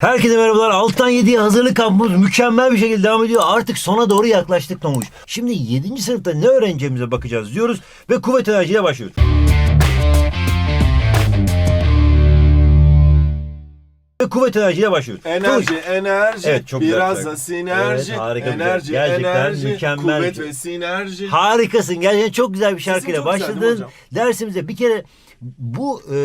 Herkese merhabalar. Alttan 7'ye hazırlık kampımız mükemmel bir şekilde devam ediyor. Artık sona doğru yaklaştık Tomuş. Şimdi 7. sınıfta ne öğreneceğimize bakacağız diyoruz ve kuvvet enerjiyle başlıyoruz. Ve kuvvet enerjiyle başlıyoruz. Enerji, Tomuş, enerji, Evet, çok güzel biraz şarkı. da sinerji, Evet, harika enerji, Gerçekten enerji, mükemmel kuvvet ve sinerji. Harikasın. Gerçekten çok güzel bir şarkıyla çok güzel değil mi başladın. hocam? Dersimize bir kere bu e,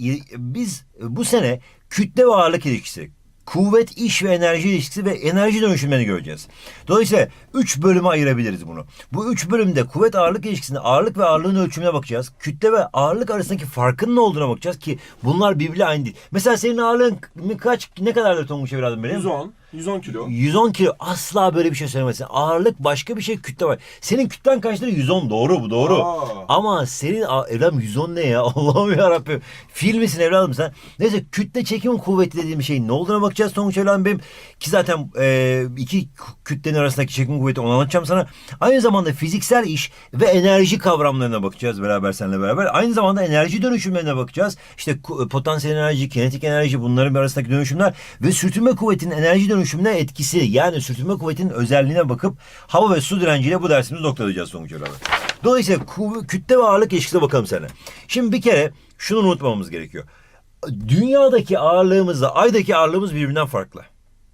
y- biz bu sene kütle ve ağırlık ilişkisi, kuvvet, iş ve enerji ilişkisi ve enerji dönüşümlerini göreceğiz. Dolayısıyla üç bölüme ayırabiliriz bunu. Bu üç bölümde kuvvet ağırlık ilişkisinde ağırlık ve ağırlığın ölçümüne bakacağız. Kütle ve ağırlık arasındaki farkın ne olduğuna bakacağız ki bunlar birbiriyle aynı değil. Mesela senin ağırlığın kaç ne kadardır Tonguç evladım benim? 110, 110 kilo. 110 kilo asla böyle bir şey söylemezsin. Ağırlık başka bir şey kütle var. Senin kütlen kaçtır? 110 doğru bu doğru. Aa. Ama senin a- evladım 110 ne ya? Allah'ım yarabbim. Fil misin evladım sen? Neyse kütle çekim kuvveti dediğim şeyin ne olduğuna bakacağız Tonguç evladım benim. Ki zaten e, iki kütlenin arasındaki çekim kuvveti onu anlatacağım sana. Aynı zamanda fiziksel iş ve enerji kavramlarına bakacağız beraber seninle beraber. Aynı zamanda enerji dönüşümlerine bakacağız. İşte ku- potansiyel enerji, kinetik enerji bunların arasındaki dönüşümler ve sürtünme kuvvetinin enerji dönüşümüne etkisi yani sürtünme kuvvetinin özelliğine bakıp hava ve su direnciyle bu dersimizi noktalayacağız sonuç olarak. Dolayısıyla kütle ve ağırlık ilişkisine bakalım sana. Şimdi bir kere şunu unutmamamız gerekiyor. Dünyadaki ağırlığımızla aydaki ağırlığımız birbirinden farklı.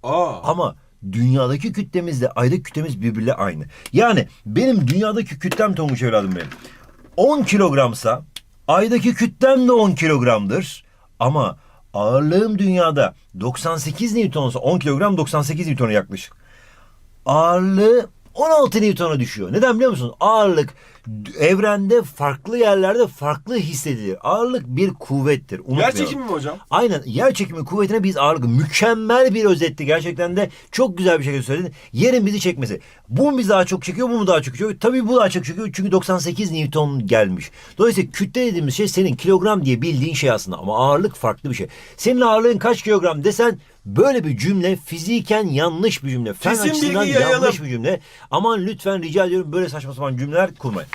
Aa, Ama dünyadaki kütlemizle aydaki kütlemiz birbiriyle aynı. Yani benim dünyadaki kütlem Tonguç evladım benim. 10 kilogramsa aydaki kütlem de 10 kilogramdır. Ama ağırlığım dünyada 98 Newton'sa 10 kilogram 98 Newton'a yaklaşık. Ağırlığı 16 Newton'a düşüyor. Neden biliyor musun? Ağırlık evrende farklı yerlerde farklı hissedilir. Ağırlık bir kuvvettir. yer Unutmayalım. çekimi mi hocam? Aynen yer çekimi kuvvetine biz ağırlık mükemmel bir özetti gerçekten de çok güzel bir şekilde söyledin. Yerin bizi çekmesi. Bu mu bizi daha çok çekiyor bu mu daha çok çekiyor? Tabii bu daha çok çekiyor çünkü 98 Newton gelmiş. Dolayısıyla kütle dediğimiz şey senin kilogram diye bildiğin şey aslında ama ağırlık farklı bir şey. Senin ağırlığın kaç kilogram desen böyle bir cümle fiziken yanlış bir cümle. Fen Kesin açısından yayalım. yanlış bir cümle. Aman lütfen rica ediyorum böyle saçma sapan cümleler kurmayın.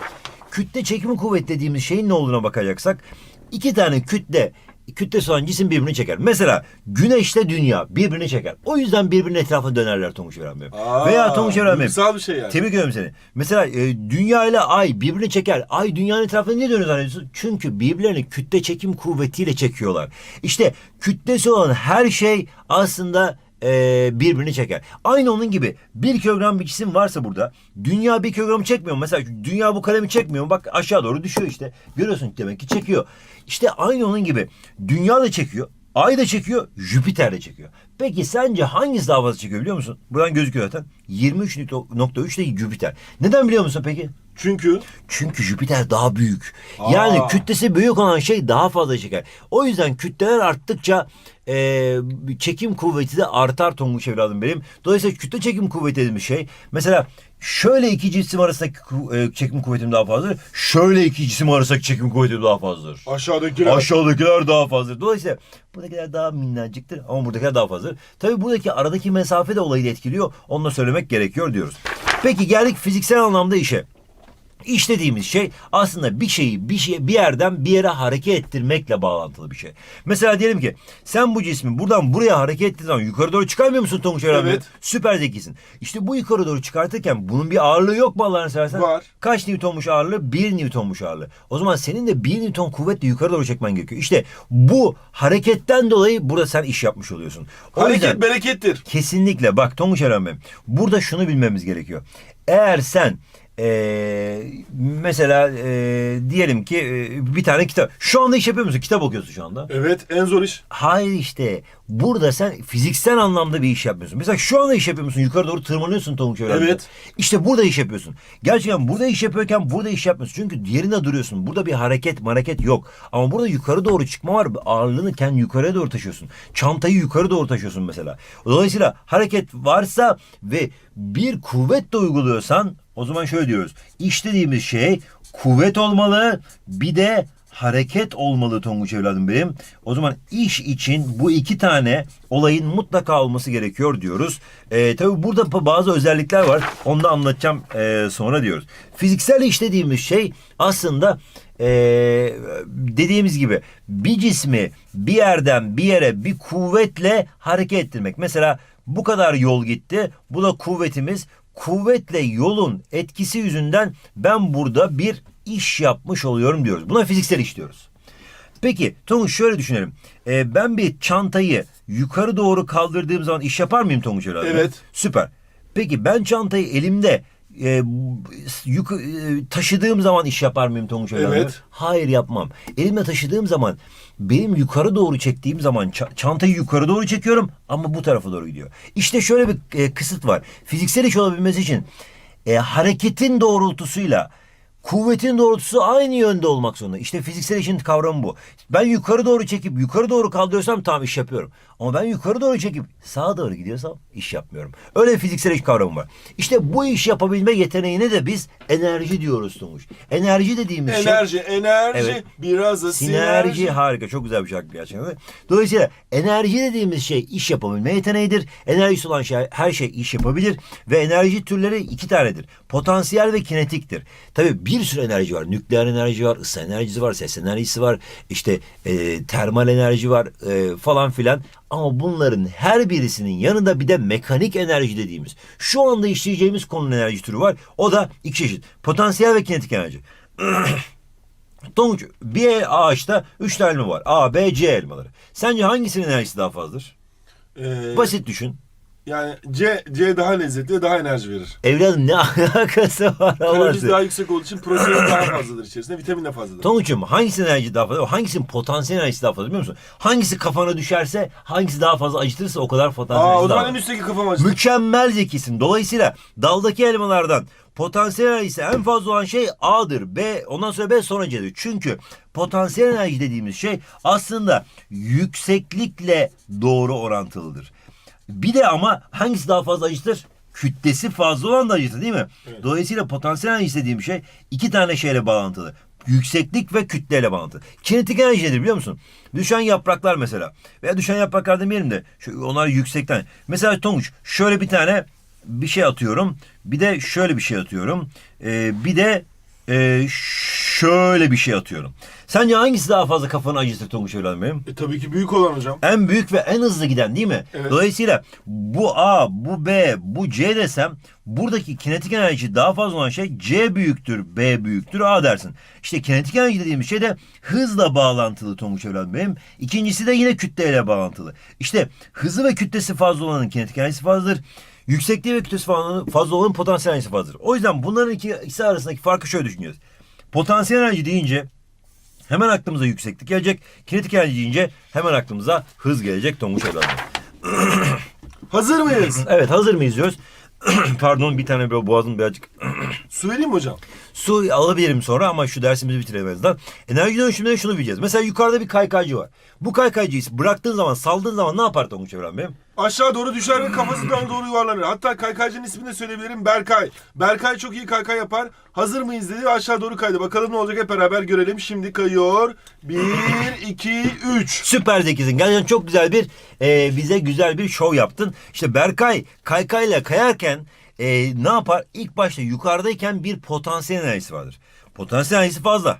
Kütle çekimi kuvvet dediğimiz şeyin ne olduğuna bakacaksak iki tane kütle kütlesi olan cisim birbirini çeker. Mesela güneşle dünya birbirini çeker. O yüzden birbirinin etrafında dönerler Tonguç Evren Bey. Aa, Veya Tonguç Evren Bey. duygusal bir şey yani. Tebrik ediyorum seni. Mesela e, dünya ile ay birbirini çeker. Ay dünyanın etrafında niye dönüyor zannediyorsun? Çünkü birbirlerini kütle çekim kuvvetiyle çekiyorlar. İşte kütlesi olan her şey aslında e, birbirini çeker. Aynı onun gibi bir kilogram bir cisim varsa burada dünya bir kilogram çekmiyor mu? Mesela dünya bu kalemi çekmiyor mu? Bak aşağı doğru düşüyor işte. Görüyorsun demek ki çekiyor. İşte aynı onun gibi dünya da çekiyor. Ay da çekiyor, Jüpiter de çekiyor. Peki sence hangisi daha fazla çekiyor biliyor musun? Buradan gözüküyor zaten. 23.3 de Jüpiter. Neden biliyor musun peki? Çünkü Çünkü Jüpiter daha büyük. Yani Aa. kütlesi büyük olan şey daha fazla çeker. O yüzden kütleler arttıkça e, çekim kuvveti de artar Tonguç evladım benim. Dolayısıyla kütle çekim kuvveti dediğimiz şey mesela şöyle iki cisim arasındaki ku- e, çekim kuvvetim daha fazladır. Şöyle iki cisim arasındaki çekim kuvvetim daha fazladır. aşağıdakiler. Aşağıdakiler daha fazla. Dolayısıyla buradakiler daha minnacıktır ama buradakiler daha fazladır. Tabii buradaki aradaki mesafe de olayı da etkiliyor. Onu da söylemek gerekiyor diyoruz. Peki geldik fiziksel anlamda işe. İş dediğimiz şey aslında bir şeyi bir şey bir yerden bir yere hareket ettirmekle bağlantılı bir şey. Mesela diyelim ki sen bu cismi buradan buraya hareket ettiğin zaman yukarı doğru çıkarmıyor musun Tonguç Bey? Evet. Süper zekisin. İşte bu yukarı doğru çıkartırken bunun bir ağırlığı yok mu Allah'ını seversen? Var. Kaç Newtonmuş ağırlığı? 1 Newtonmuş ağırlığı. O zaman senin de 1 Newton kuvvetle yukarı doğru çekmen gerekiyor. İşte bu hareketten dolayı burada sen iş yapmış oluyorsun. O Hareket yüzden berekettir. kesinlikle bak Tonguç Bey, burada şunu bilmemiz gerekiyor. Eğer sen eee, mesela eee, diyelim ki eee, bir tane kitap. Şu anda iş yapıyor musun? Kitap okuyorsun şu anda. Evet en zor iş. Hayır işte burada sen fiziksel anlamda bir iş yapmıyorsun. Mesela şu anda iş yapıyor musun? Yukarı doğru tırmanıyorsun Tonguç Öğrenci. Evet. İşte burada iş yapıyorsun. Gerçekten burada iş yapıyorken burada iş yapmıyorsun. Çünkü yerinde duruyorsun. Burada bir hareket hareket yok. Ama burada yukarı doğru çıkma var. Ağırlığını kendi yukarıya doğru taşıyorsun. Çantayı yukarı doğru taşıyorsun mesela. Dolayısıyla hareket varsa ve bir kuvvet de uyguluyorsan o zaman şöyle diyoruz. İş dediğimiz şey kuvvet olmalı bir de hareket olmalı Tonguç evladım benim. O zaman iş için bu iki tane olayın mutlaka olması gerekiyor diyoruz. Ee, tabii burada bazı özellikler var. Onu da anlatacağım ee, sonra diyoruz. Fiziksel iş dediğimiz şey aslında ee, dediğimiz gibi bir cismi bir yerden bir yere bir kuvvetle hareket ettirmek. Mesela bu kadar yol gitti. Bu da kuvvetimiz. Kuvvetle yolun etkisi yüzünden ben burada bir iş yapmış oluyorum diyoruz. Buna fiziksel iş diyoruz. Peki Tonguç şöyle düşünelim. Ee, ben bir çantayı yukarı doğru kaldırdığım zaman iş yapar mıyım Tonguç abi? Evet. Süper. Peki ben çantayı elimde e, yuk- e, taşıdığım zaman iş yapar mıyım Tonguç abi? Evet. Hayır yapmam. Elimle taşıdığım zaman benim yukarı doğru çektiğim zaman ça- çantayı yukarı doğru çekiyorum ama bu tarafa doğru gidiyor. İşte şöyle bir e, kısıt var. Fiziksel iş olabilmesi için e, hareketin doğrultusuyla kuvvetin doğrultusu aynı yönde olmak zorunda. İşte fiziksel işin kavramı bu. Ben yukarı doğru çekip yukarı doğru kaldırıyorsam tamam iş yapıyorum. Ama ben yukarı doğru çekip sağa doğru gidiyorsam iş yapmıyorum. Öyle fiziksel iş kavramı var. İşte bu iş yapabilme yeteneğine de biz enerji diyoruz Tunguç. Enerji dediğimiz şey... Enerji, enerji, Evet. biraz da Sinerji sinerji. harika çok güzel bir şarkı gerçekten. Dolayısıyla enerji dediğimiz şey iş yapabilme yeteneğidir. Enerjisi olan şey her şey iş yapabilir ve enerji türleri iki tanedir. Potansiyel ve kinetiktir. Tabii bir sürü enerji var. Nükleer enerji var, ısı enerjisi var, ses enerjisi var, işte e, termal enerji var e, falan filan. Ama bunların her birisinin yanında bir de mekanik enerji dediğimiz şu anda işleyeceğimiz konunun enerji türü var. O da iki çeşit. Potansiyel ve kinetik enerji. Tonguç bir ağaçta üç tane elma var. A, B, C elmaları. Sence hangisinin enerjisi daha fazladır? Ee, Basit düşün. Yani C, C daha lezzetli, daha enerji verir. Evladım ne alakası var Allah Kalorisi aşkına? daha yüksek olduğu için protein daha fazladır içerisinde, vitamin de fazladır. Tonguç'um hangisinin enerjisi daha fazla? Hangisinin potansiyel enerjisi daha fazla biliyor musun? Hangisi kafana düşerse, hangisi daha fazla acıtırsa o kadar potansiyel Aa, enerjisi o daha zaman en var. üstteki kafam acıdı. Mükemmel zekisin. Dolayısıyla daldaki elmalardan potansiyel enerjisi en fazla olan şey A'dır. B, ondan sonra B sonra C'dir. Çünkü potansiyel enerji dediğimiz şey aslında yükseklikle doğru orantılıdır. Bir de ama hangisi daha fazla acıtır? Kütlesi fazla olan da acıtır değil mi? Evet. Dolayısıyla potansiyel enerji dediğim şey iki tane şeyle bağlantılı. Yükseklik ve kütleyle bağlantılı. Kinetik enerji nedir biliyor musun? Düşen yapraklar mesela. Veya düşen yapraklar demeyelim de şu, onlar yüksekten. Mesela Tonguç şöyle bir tane bir şey atıyorum. Bir de şöyle bir şey atıyorum. Ee, bir de e, şöyle bir şey atıyorum. Sence hangisi daha fazla kafanı acıtır Tonguç evladım benim? E, tabii ki büyük olan hocam. En büyük ve en hızlı giden değil mi? Evet. Dolayısıyla bu A, bu B, bu C desem buradaki kinetik enerji daha fazla olan şey C büyüktür, B büyüktür, A dersin. İşte kinetik enerji dediğimiz şey de hızla bağlantılı Tonguç evladım benim. İkincisi de yine kütleyle bağlantılı. İşte hızı ve kütlesi fazla olanın kinetik enerjisi fazladır. Yüksekliği ve kütlesi falan fazla olanın potansiyel enerjisi fazladır. O yüzden bunların iki- ikisi arasındaki farkı şöyle düşünüyoruz. Potansiyel enerji deyince Hemen aklımıza yükseklik gelecek. Kinetik enerji deyince hemen aklımıza hız gelecek Tonguç evladım. Hazır mıyız? Evet hazır mıyız diyoruz. Pardon bir tane böyle boğazım birazcık Su vereyim mi hocam? su alabilirim sonra ama şu dersimizi bitirelim en azından. Enerji dönüşümünde şunu bileceğiz. Mesela yukarıda bir kaykaycı var. Bu kaykaycıyı bıraktığın zaman saldığın zaman ne yapar Tonguç evladım benim? Aşağı doğru düşer ve kafasından doğru yuvarlanır. Hatta kaykaycının ismini de söyleyebilirim. Berkay. Berkay çok iyi kaykay yapar. Hazır mıyız dedi aşağı doğru kaydı. Bakalım ne olacak hep beraber görelim. Şimdi kayıyor. Bir, iki, üç. Süper zekisin. Gerçekten çok güzel bir e, bize güzel bir şov yaptın. İşte Berkay kaykayla kayarken e, ne yapar? İlk başta yukarıdayken bir potansiyel enerjisi vardır. Potansiyel enerjisi fazla.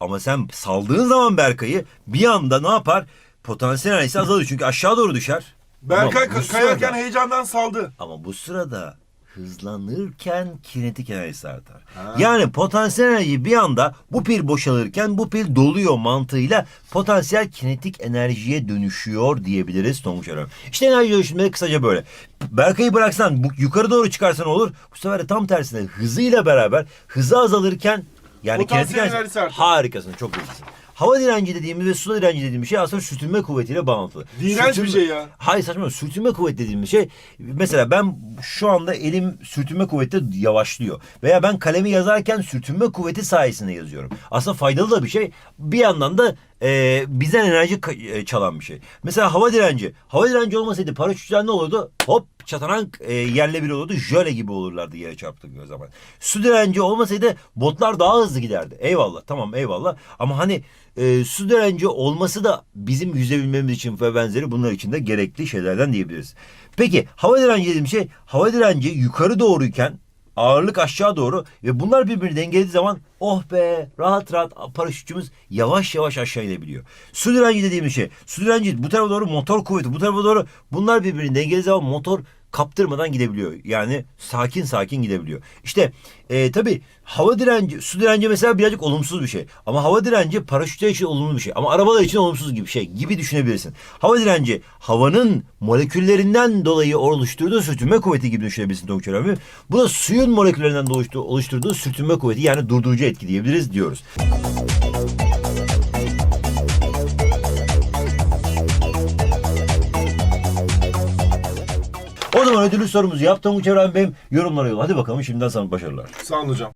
Ama sen saldığın zaman Berkay'ı bir anda ne yapar? Potansiyel enerjisi azalır çünkü aşağı doğru düşer. Berkay Ama bu ka- kayarken sırada- heyecandan saldı. ama bu sırada hızlanırken kinetik enerjisi artar. Yani potansiyel enerji bir anda bu pil boşalırken bu pil doluyor mantığıyla potansiyel kinetik enerjiye dönüşüyor diyebiliriz Tonguç Eröm. İşte enerji dönüşümleri kısaca böyle. Berkay'ı bıraksan bu yukarı doğru çıkarsan olur. Bu sefer de tam tersine hızıyla beraber hızı azalırken yani Potansiyel kinetik enerji enerjisi artar. harikasın çok iyisin. Hava direnci dediğimiz ve su direnci dediğimiz şey aslında sürtünme kuvvetiyle bağlantılı. Bir Sürtünme- şey ya. Hayır saçma sürtünme kuvveti dediğimiz şey mesela ben şu anda elim sürtünme kuvveti yavaşlıyor veya ben kalemi yazarken sürtünme kuvveti sayesinde yazıyorum. Aslında faydalı da bir şey. Bir yandan da e, bizden enerji e, çalan bir şey. Mesela hava direnci. Hava direnci olmasaydı paraşütçüler ne olurdu? Hop çatarank e, yerle bir olurdu. Jöle gibi olurlardı yere çarptıkları zaman. Su direnci olmasaydı botlar daha hızlı giderdi. Eyvallah tamam eyvallah. Ama hani e, su direnci olması da bizim yüzebilmemiz için ve benzeri bunlar için de gerekli şeylerden diyebiliriz. Peki hava direnci dediğim şey hava direnci yukarı doğruyken ağırlık aşağı doğru ve bunlar birbirini dengelediği zaman oh be rahat rahat paraşütçümüz yavaş yavaş aşağı inebiliyor. Su direnci dediğimiz şey. Su direnci bu tarafa doğru motor kuvveti bu tarafa doğru bunlar birbirini dengelediği zaman motor kaptırmadan gidebiliyor. Yani sakin sakin gidebiliyor. İşte e, tabii hava direnci, su direnci mesela birazcık olumsuz bir şey. Ama hava direnci paraşütler için olumlu bir şey. Ama arabalar için olumsuz gibi şey gibi düşünebilirsin. Hava direnci havanın moleküllerinden dolayı oluşturduğu sürtünme kuvveti gibi düşünebilirsin Tonguç abi. Bu da suyun moleküllerinden oluşturduğu sürtünme kuvveti yani durdurucu etki diyebiliriz diyoruz. O zaman ödülü sorumuzu yap Tonguç Evren benim yorumlara yolla. Hadi bakalım şimdiden sana başarılar. Sağ olun hocam.